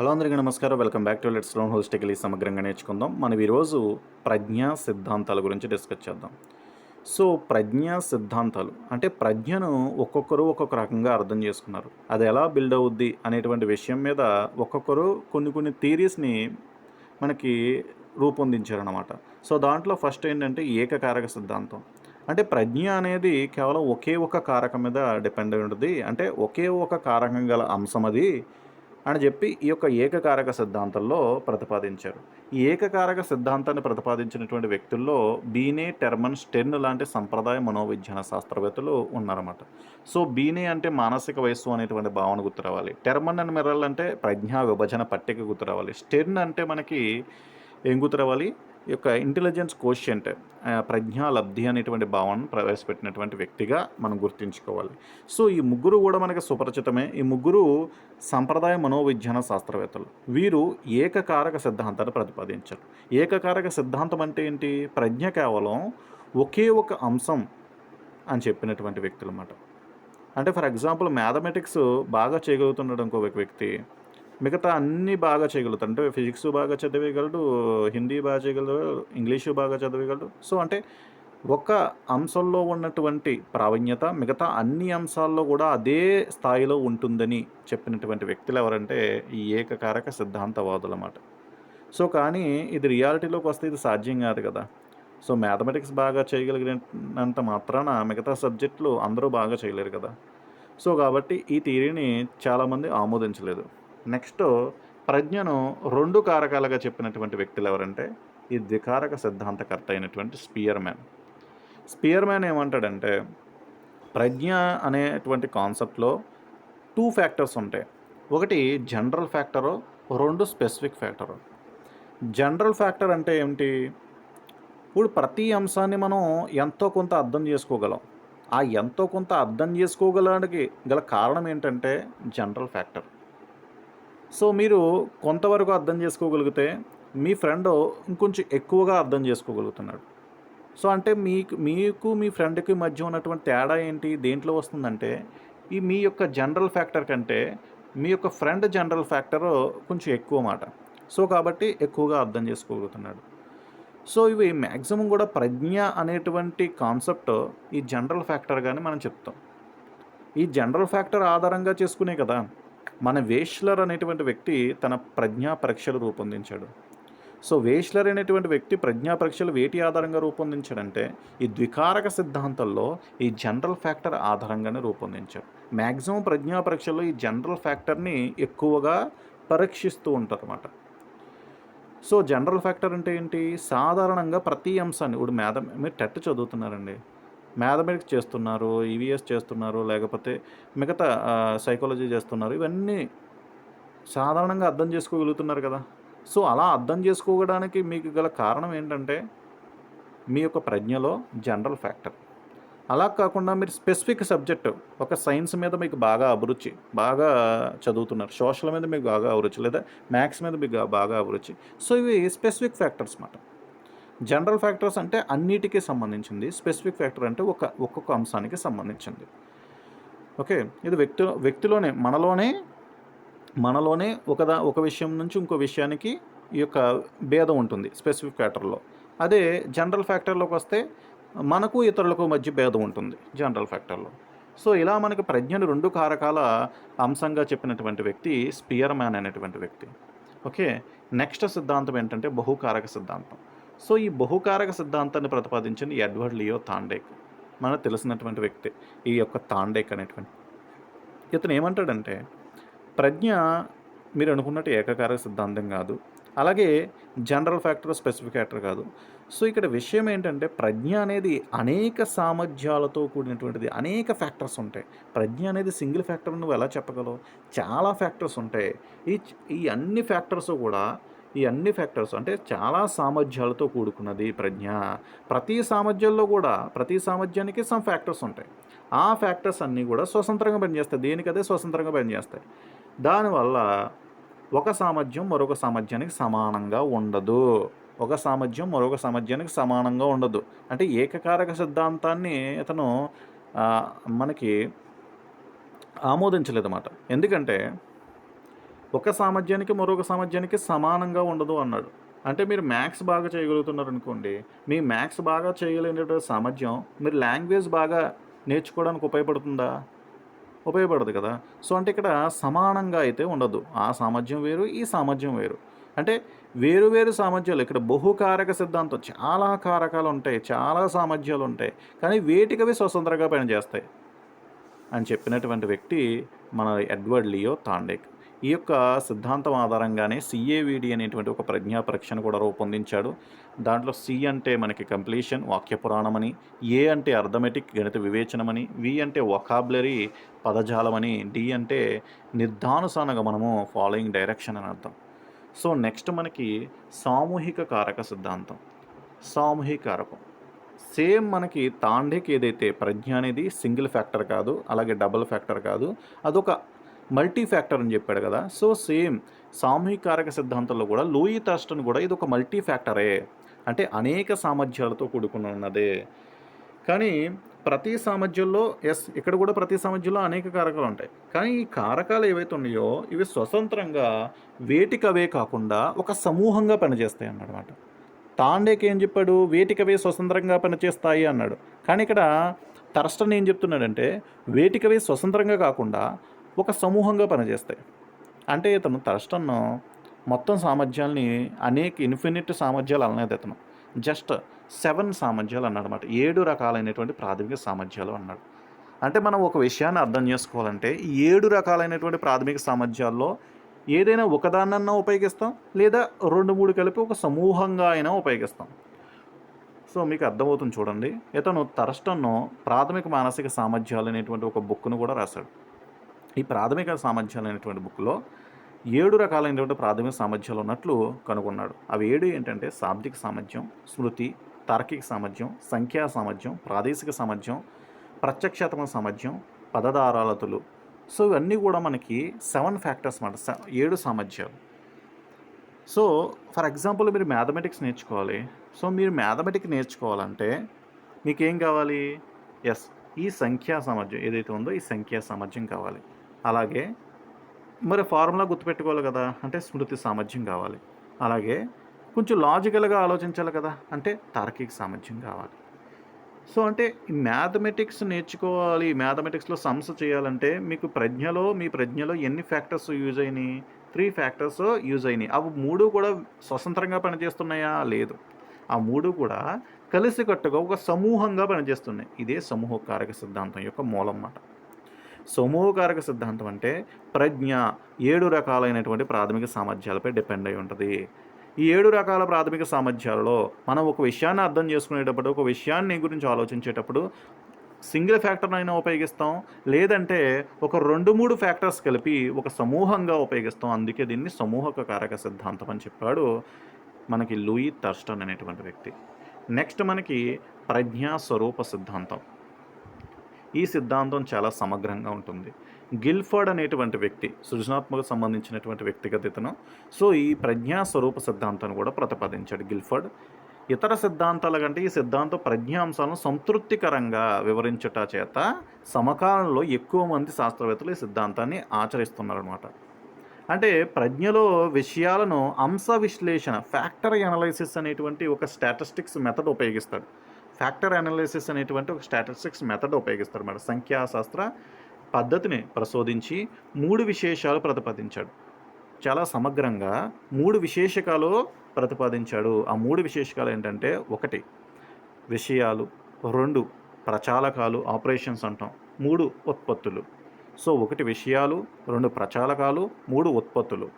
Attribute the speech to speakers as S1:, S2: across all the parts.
S1: Hello అందరికీ నమస్కారం. Welcome back to let's learn holistically సమగ్రంగా నేర్చుకుందాం. మనం ఈరోజు ప్రజ్ఞా సిద్ధాంతాల గురించి డిస్కస్ చేద్దాం. సో ప్రజ్ఞా సిద్ధాంతాలు అంటే ప్రజ్ఞను ఒక్కొక్కరు ఒక్కొక్క రకంగా అర్థం చేసుకున్నారు. అది ఎలా బిల్డ్ అవుద్ది అనేటువంటి విషయం మీద ఒక్కొక్కరు కొన్ని కొన్ని థీరీస్ని మనకి రూపొందించారనమాట సో దాంట్లో ఫస్ట్ ఏంటంటే ఏకకారక సిద్ధాంతం. అంటే ప్రజ్ఞ అనేది కేవలం ఒకే ఒక కారకం మీద డిపెండ్ అయి ఉంటుంది. అంటే ఒకే ఒక కారకం గల అంశం అది అని చెప్పి ఈ యొక్క ఏకకారక సిద్ధాంతంలో ప్రతిపాదించారు. ఈ ఏకకారక సిద్ధాంతాన్ని ప్రతిపాదించినటువంటి వ్యక్తుల్లో బీనే టెర్మన్ స్టెన్ లాంటి సంప్రదాయ మనోవిజ్ఞాన శాస్త్రవేత్తలు ఉన్నారన్నమాట. సో బీనే అంటే మానసిక వయస్సు అనేటువంటి భావన గుర్తు రావాలి టెర్మన్ అండ్ మిరల్ అంటే ప్రజ్ఞా విభజన పట్టిక గుర్తు రావాలి అంటే మనకి ఏం గుర్తు రావాలి ఈ యొక్క ఇంటెలిజెన్స్ కోషియంట్ ప్రజ్ఞా లబ్ధి అనేటువంటి భావనను ప్రవేశపెట్టినటువంటి వ్యక్తిగా మనం గుర్తుంచుకోవాలి. సో ఈ ముగ్గురు కూడా మనకి సుపరిచితమే. ఈ ముగ్గురు సంప్రదాయ మనోవిజ్ఞాన శాస్త్రవేత్తలు. వీరు ఏకకారక సిద్ధాంతాన్ని ప్రతిపాదించారు. ఏకకారక సిద్ధాంతం అంటే ఏంటి? ప్రజ్ఞ కేవలం ఒకే ఒక అంశం అని చెప్పినటువంటి వ్యక్తులు అన్నమాట అంటే ఫర్ ఎగ్జాంపుల్ మ్యాథమెటిక్స్ బాగా చేయగలుగుతున్నాడు ఇంకో వ్యక్తి. మిగతా అన్నీ బాగా చేయగలుగుతాడు. అంటే ఫిజిక్స్ బాగా చదివేయగలడు హిందీ బాగా చేయగలడు ఇంగ్లీషు బాగా చదివేయగలడు. సో అంటే ఒక అంశంలో ఉన్నటువంటి ప్రావీణ్యత మిగతా అన్ని అంశాల్లో కూడా అదే స్థాయిలో ఉంటుందని చెప్పినటువంటి వ్యక్తులు ఎవరంటే ఈ ఏకకారక సిద్ధాంతవాదులు అన్నమాట. సో కానీ ఇది రియాలిటీలోకి వస్తే ఇది సాధ్యం కాదు కదా. సో మ్యాథమెటిక్స్ బాగా చేయగలిగినంత మాత్రాన మిగతా సబ్జెక్టులు అందరూ బాగా చేయలేరు కదా. సో కాబట్టి ఈ థియరీని చాలామంది ఆమోదించలేదు. నెక్స్ట్ ప్రజ్ఞను రెండు కారకాలుగా చెప్పినటువంటి వ్యక్తులు ఎవరంటే ఈ ద్వికారక సిద్ధాంతకర్త అయినటువంటి స్పియర్ మ్యాన్ స్పియర్ మ్యాన్ ఏమంటాడంటే ప్రజ్ఞ అనేటువంటి కాన్సెప్ట్లో టూ ఫ్యాక్టర్స్ ఉంటాయి. ఒకటి జనరల్ ఫ్యాక్టరు రెండు స్పెసిఫిక్ ఫ్యాక్టరు. జనరల్ ఫ్యాక్టర్ అంటే ఏమిటి? ఇప్పుడు ప్రతి అంశాన్ని మనం ఎంతో కొంత అర్థం చేసుకోగలం. ఆ ఎంతో కొంత అర్థం చేసుకోగలడానికి గల కారణం ఏంటంటే జనరల్ ఫ్యాక్టర్. సో మీరు కొంతవరకు అర్థం చేసుకోగలిగితే మీ ఫ్రెండ్ ఇంకొంచెం ఎక్కువగా అర్థం చేసుకోగలుగుతున్నాడు. సో అంటే మీకు మీకు మీ ఫ్రెండ్కి మధ్య ఉన్నటువంటి తేడా ఏంటి? దేంట్లో వస్తుందంటే ఈ మీ యొక్క జనరల్ ఫ్యాక్టర్ కంటే మీ యొక్క ఫ్రెండ్ జనరల్ ఫ్యాక్టర్ కొంచెం ఎక్కువ మాట సో కాబట్టి ఎక్కువగా అర్థం చేసుకోగలుగుతున్నాడు. సో ఇవి మ్యాక్సిమం కూడా ప్రజ్ఞ అనేటువంటి కాన్సెప్ట్ ఈ జనరల్ ఫ్యాక్టర్గానే మనం చెప్తాం. ఈ జనరల్ ఫ్యాక్టర్ ఆధారంగా చేసుకునే కదా మన వేష్లర్ అనేటువంటి వ్యక్తి తన ప్రజ్ఞా పరీక్షలు రూపొందించాడు. సో వేష్లర్ అనేటువంటి వ్యక్తి ప్రజ్ఞా పరీక్షలు వేటి ఆధారంగా రూపొందించాడంటే ఈ ద్వికారక సిద్ధాంతంలో ఈ జనరల్ ఫ్యాక్టర్ ఆధారంగానే రూపొందించాడు. మ్యాక్సిమం ప్రజ్ఞా పరీక్షల్లో ఈ జనరల్ ఫ్యాక్టర్ని ఎక్కువగా పరీక్షిస్తూ ఉంటారన్నమాట. సో జనరల్ ఫ్యాక్టర్ అంటే ఏంటి? సాధారణంగా ప్రతి అంశాన్ని ఇప్పుడు మేధ మీరు టెట్ చదువుతున్నారండి. మ్యాథమెటిక్స్ చేస్తున్నారు ఈవీఎస్ చేస్తున్నారు లేకపోతే మిగతా సైకాలజీ చేస్తున్నారు ఇవన్నీ సాధారణంగా అర్థం చేసుకోగలుగుతున్నారు కదా. సో అలా అర్థం చేసుకోవడానికి మీకు గల కారణం ఏంటంటే మీ యొక్క ప్రజ్ఞలో జనరల్ ఫ్యాక్టర్. అలా కాకుండా మీరు స్పెసిఫిక్ సబ్జెక్ట్ ఒక సైన్స్ మీద మీకు బాగా అభిరుచి బాగా చదువుతున్నారు. సోషల్ మీద మీకు బాగా అభిరుచి లేదా మ్యాథ్స్ మీద మీకు బాగా అభిరుచి. సో ఇవి స్పెసిఫిక్ ఫ్యాక్టర్స్ అన్నమాట. జనరల్ ఫ్యాక్టర్స్ అంటే అన్నిటికీ సంబంధించింది. స్పెసిఫిక్ ఫ్యాక్టర్ అంటే ఒక ఒక్కొక్క అంశానికి సంబంధించింది. ఓకే? ఇది వ్యక్తి వ్యక్తిలోనే మనలోనే మనలోనే ఒకదా ఒక విషయం నుంచి ఇంకో విషయానికి ఈ యొక్క భేదం ఉంటుంది స్పెసిఫిక్ ఫ్యాక్టర్లో అదే జనరల్ ఫ్యాక్టర్లోకి వస్తే మనకు ఇతరులకు మధ్య భేదం ఉంటుంది జనరల్ ఫ్యాక్టర్లో సో ఇలా మనకి ప్రజ్ఞను రెండు కారకాల అంశంగా చెప్పినటువంటి వ్యక్తి స్పియర్ మ్యాన్ అనేటువంటి వ్యక్తి. ఓకే? నెక్స్ట్ సిద్ధాంతం ఏంటంటే బహుకారక సిద్ధాంతం. సో ఈ బహుకారక సిద్ధాంతాన్ని ప్రతిపాదించింది ఎడ్వర్డ్ లియో తాండేక్. మనకు తెలిసినటువంటి వ్యక్తి ఈ యొక్క తాండేక్ అనేటువంటి. ఇతను ఏమంటాడంటే ప్రజ్ఞ మీరు అనుకున్నట్టు ఏకకారక సిద్ధాంతం కాదు. అలాగే జనరల్ ఫ్యాక్టర్ స్పెసిఫిక్ ఫ్యాక్టర్ కాదు. సో ఇక్కడ విషయం ఏంటంటే ప్రజ్ఞ అనేది అనేక సామర్థ్యాలతో కూడినటువంటిది. అనేక ఫ్యాక్టర్స్ ఉంటాయి. ప్రజ్ఞ అనేది సింగిల్ ఫ్యాక్టర్ నువ్వు ఎలా చెప్పగలవు? చాలా ఫ్యాక్టర్స్ ఉంటాయి. ఈ ఈ అన్ని ఫ్యాక్టర్స్ కూడా ఈ అన్ని ఫ్యాక్టర్స్ అంటే చాలా సామర్థ్యాలతో కూడుకున్నది ప్రజ్ఞ. ప్రతి సామర్థ్యంలో కూడా ప్రతి సామర్థ్యానికి సమ్ ఫ్యాక్టర్స్ ఉంటాయి. ఆ ఫ్యాక్టర్స్ అన్నీ కూడా స్వతంత్రంగా పనిచేస్తాయి. దేనికదే స్వతంత్రంగా పనిచేస్తాయి. దానివల్ల ఒక సామర్థ్యం మరొక సామర్థ్యానికి సమానంగా ఉండదు. ఒక సామర్థ్యం మరొక సామర్థ్యానికి సమానంగా ఉండదు. అంటే ఏకకారక సిద్ధాంతాన్ని అతను మనకి ఆమోదించలేదన్నమాట. ఎందుకంటే ఒక సామర్థ్యానికి మరొక సామర్థ్యానికి సమానంగా ఉండదు అన్నాడు. అంటే మీరు మ్యాథ్స్ బాగా చేయగలుగుతున్నారు అనుకోండి మీ మ్యాథ్స్ బాగా చేయగలిగినటువంటి సామర్థ్యం మీరు లాంగ్వేజ్ బాగా నేర్చుకోవడానికి ఉపయోగపడుతుందా? ఉపయోగపడదు కదా. సో అంటే ఇక్కడ సమానంగా అయితే ఉండదు. ఆ సామర్థ్యం వేరు ఈ సామర్థ్యం వేరు. అంటే వేరు వేరు సామర్థ్యాలు ఇక్కడ బహుకారక సిద్ధాంతం చాలా కారకాలు ఉంటాయి చాలా సామర్థ్యాలు ఉంటాయి కానీ వేటికవి స్వతంత్రంగా పనిచేస్తాయి అని చెప్పినటువంటి వ్యక్తి మన ఎడ్వర్డ్ లియో తాండేక్. ఈ యొక్క సిద్ధాంతం ఆధారంగానే సిఏవిడి అనేటువంటి ఒక ప్రజ్ఞా పరీక్షను కూడా రూపొందించాడు. దాంట్లో సి అంటే మనకి కంప్లీషన్ వాక్య పురాణమని ఏ అంటే అర్థమెటిక్ గణిత వివేచనమని వి అంటే వొకాబులరీ పదజాలమని డి అంటే నిర్ధానుసానగా మనము ఫాలోయింగ్ డైరెక్షన్ అని అర్థం. సో నెక్స్ట్ మనకి సామూహిక కారక సిద్ధాంతం. సామూహిక కారకం. సేమ్ మనకి తాండేకి ఏదైతే ప్రజ్ఞ అనేది సింగిల్ ఫ్యాక్టర్ కాదు అలాగే డబుల్ ఫ్యాక్టర్ కాదు అదొక మల్టీ ఫ్యాక్టర్ అని చెప్పాడు కదా. సో సేమ్ సామూహిక కారక సిద్ధాంతంలో కూడా లూయి థర్స్టన్ కూడా ఇది ఒక మల్టీ ఫ్యాక్టరే. అంటే అనేక సామర్థ్యాలతో కూడుకుని ఉన్నదే. కానీ ప్రతి సామర్థ్యంలో ఎస్ ఇక్కడ కూడా ప్రతి సామర్థ్యంలో అనేక కారకాలు ఉంటాయి. కానీ ఈ కారకాలు ఏవైతే ఉన్నాయో ఇవి స్వతంత్రంగా వేటికవే కాకుండా ఒక సమూహంగా పనిచేస్తాయి అన్నమాట. తాండేకి ఏం చెప్పాడు? వేటికవే స్వతంత్రంగా పనిచేస్తాయి అన్నాడు. కానీ ఇక్కడ టర్స్టన్ ఏం చెప్తున్నాడంటే వేటికవే స్వతంత్రంగా కాకుండా ఒక సమూహంగా పనిచేస్తాయి. అంటే ఇతను టర్స్టన్ మొత్తం సామర్థ్యాల్ని అనేక ఇన్ఫినిట్ సామర్థ్యాలు అనలేదు ఇతను. జస్ట్ సెవెన్ సామర్థ్యాలు అన్నాడు ఏడు రకాలైనటువంటి ప్రాథమిక సామర్థ్యాలు అన్నాడు. అంటే మనం ఒక విషయాన్ని అర్థం చేసుకోవాలంటే ఏడు రకాలైనటువంటి ప్రాథమిక సామర్థ్యాల్లో ఏదైనా ఒకదాన్నన్నా ఉపయోగిస్తాం లేదా రెండు మూడు కలిపి ఒక సమూహంగా అయినా ఉపయోగిస్తాం. సో మీకు అర్థమవుతుంది చూడండి. ఇతను తరస్టన్ను ప్రాథమిక మానసిక సామర్థ్యాలు అనేటువంటి ఒక బుక్ను కూడా రాశాడు. ఈ ప్రాథమిక సామర్థ్యాలు అనేటువంటి బుక్లో ఏడు రకాలైనటువంటి ప్రాథమిక సామర్థ్యాలు ఉన్నట్లు కనుగొన్నాడు. అవి ఏడు ఏంటంటే శాబ్దిక సామర్థ్యం స్మృతి తార్కిక సామర్థ్యం సంఖ్యా సామర్థ్యం ప్రాదేశిక సామర్థ్యం ప్రత్యక్షాత్మక సామర్థ్యం పదధారాలతులు. సో ఇవన్నీ కూడా మనకి సెవెన్ ఫ్యాక్టర్స్ అన్నమాట. ఏడు సామర్థ్యాలు. సో ఫర్ ఎగ్జాంపుల్ మీరు మ్యాథమెటిక్స్ నేర్చుకోవాలి. సో మీరు మ్యాథమెటిక్స్ నేర్చుకోవాలంటే మీకు ఏం కావాలి? ఎస్ ఈ సంఖ్యా సామర్థ్యం ఏదైతే ఉందో ఈ సంఖ్యా సామర్థ్యం కావాలి. అలాగే మరి ఫార్ములా గుర్తుపెట్టుకోవాలి కదా అంటే స్మృతి సామర్థ్యం కావాలి. అలాగే కొంచెం లాజికల్గా ఆలోచించాలి కదా అంటే తార్కిక సామర్థ్యం కావాలి. సో అంటే ఈ మ్యాథమెటిక్స్ నేర్చుకోవాలి మ్యాథమెటిక్స్లో సమ్స్ చేయాలంటే మీకు ప్రజ్ఞలో మీ ప్రజ్ఞలో ఎన్ని ఫ్యాక్టర్స్ యూజ్ అయినాయి? త్రీ ఫ్యాక్టర్స్ యూజ్ అయినాయి. అవి మూడు కూడా స్వతంత్రంగా పనిచేస్తున్నాయా? లేదు. ఆ మూడు కూడా కలిసికట్టుగా ఒక సమూహంగా పనిచేస్తున్నాయి. ఇదే సమూహకారక సిద్ధాంతం యొక్క మూలం అన్నమాట సమూహకారక సిద్ధాంతం అంటే ప్రజ్ఞ ఏడు రకాలైనటువంటి ప్రాథమిక సామర్థ్యాలపై డిపెండ్ అయి ఉంటుంది. ఈ ఏడు రకాల ప్రాథమిక సామర్థ్యాలలో మనం ఒక విషయాన్ని అర్థం చేసుకునేటప్పుడు ఒక విషయాన్ని గురించి ఆలోచించేటప్పుడు సింగిల్ ఫ్యాక్టర్నైనా అయినా ఉపయోగిస్తాం. లేదంటే ఒక రెండు మూడు ఫ్యాక్టర్స్ కలిపి ఒక సమూహంగా ఉపయోగిస్తాం. అందుకే దీన్ని సమూహక కారక సిద్ధాంతం అని చెప్పాడు మనకి లూయి థర్స్టన్ అనేటువంటి వ్యక్తి. నెక్స్ట్ మనకి ప్రజ్ఞా స్వరూప సిద్ధాంతం. ఈ సిద్ధాంతం చాలా సమగ్రంగా ఉంటుంది. గిల్ఫర్డ్ అనేటువంటి వ్యక్తి సృజనాత్మక సంబంధించినటువంటి వ్యక్తిగత ఇతను. సో ఈ ప్రజ్ఞా స్వరూప సిద్ధాంతాన్ని కూడా ప్రతిపాదించాడు గిల్ఫర్డ్. ఇతర సిద్ధాంతాల కంటే ఈ సిద్ధాంతం ప్రజ్ఞాంశాలను సంతృప్తికరంగా వివరించుట చేత సమకాలంలో ఎక్కువ మంది శాస్త్రవేత్తలు ఈ సిద్ధాంతాన్ని ఆచరిస్తున్నారన్నమాట. అంటే ప్రజ్ఞలో విషయాలను అంశ విశ్లేషణ ఫ్యాక్టర్ అనాలైసిస్ అనేటువంటి ఒక స్టాటిస్టిక్స్ మెథడ్ ఉపయోగిస్తాడు. ఫ్యాక్టర్ అనాలిసిస్ అనేటువంటి ఒక స్టాటిస్టిక్స్ మెథడ్ ఉపయోగిస్తారు మేడం. సంఖ్యాశాస్త్ర పద్ధతిని ప్రశోధించి మూడు విశేషాలు ప్రతిపాదించాడు. చాలా సమగ్రంగా మూడు విశేషకాలు ప్రతిపాదించాడు. ఆ మూడు విశేషకాలు ఏంటంటే ఒకటి విషయాలు. రెండు ప్రచాలకాలు ఆపరేషన్స్ అంటాం. మూడు ఉత్పత్తులు. సో ఒకటి విషయాలు రెండు ప్రచాలకాలు మూడు ఉత్పత్తులు.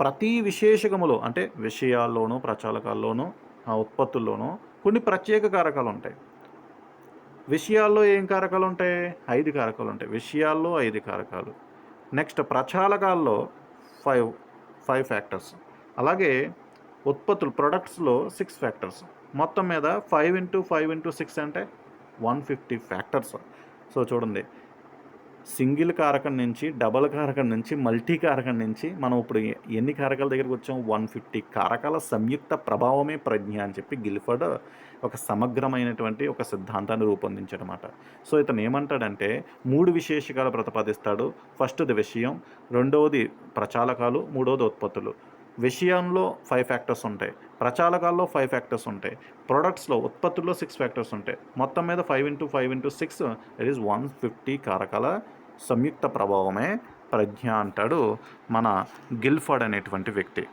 S1: ప్రతి విశేషకములో అంటే విషయాల్లోనూ ప్రచాలకాల్లోనూ ఆ ఉత్పత్తుల్లోనూ కొన్ని ప్రత్యేక కారకాలు ఉంటాయి విషయాల్లో ఏం కారకాలు ఉంటాయి ఐదు కారకాలు ఉంటాయి విషయాల్లో ఐదు కారకాలు. నెక్స్ట్ ప్రచాలకాల్లో ఫైవ్ ఫైవ్ ఫ్యాక్టర్స్. అలాగే ఉత్పత్తులు ప్రొడక్ట్స్లో సిక్స్ ఫ్యాక్టర్స్. మొత్తం మీద five into five into six అంటే వన్ ఫిఫ్టీ ఫ్యాక్టర్స్. సో చూడండి సింగిల్ కారకం నుంచి డబల్ కారకం నుంచి మల్టీ కారకం నుంచి మనం ఇప్పుడు ఎన్ని కారకాల దగ్గరికి వచ్చాం? వన్ ఫిఫ్టీ కారకాల సంయుక్త ప్రభావమే ప్రజ్ఞ అని చెప్పి గిల్ఫర్డ్ ఒక సమగ్రమైనటువంటి ఒక సిద్ధాంతాన్ని రూపొందించడమాట సో ఇతను ఏమంటాడంటే మూడు విశేషకాలు ప్రతిపాదిస్తాడు. ఫస్ట్ది విషయం రెండవది ప్రచాలకాలు మూడవది ఉత్పత్తులు. విషయంలో ఫైవ్ ఫ్యాక్టర్స్ ఉంటాయి. ప్రచాలకాల్లో ఫైవ్ ఫ్యాక్టర్స్ ఉంటాయి. ప్రొడక్ట్స్లో ఉత్పత్తుల్లో సిక్స్ ఫ్యాక్టర్స్ ఉంటాయి. మొత్తం మీద five into five into six it is one fifty కారకాల సంయుక్త ప్రభావమే ప్రజ్ఞ అంటాడు మన గిల్ఫర్డ్ అనేటువంటి వ్యక్తి.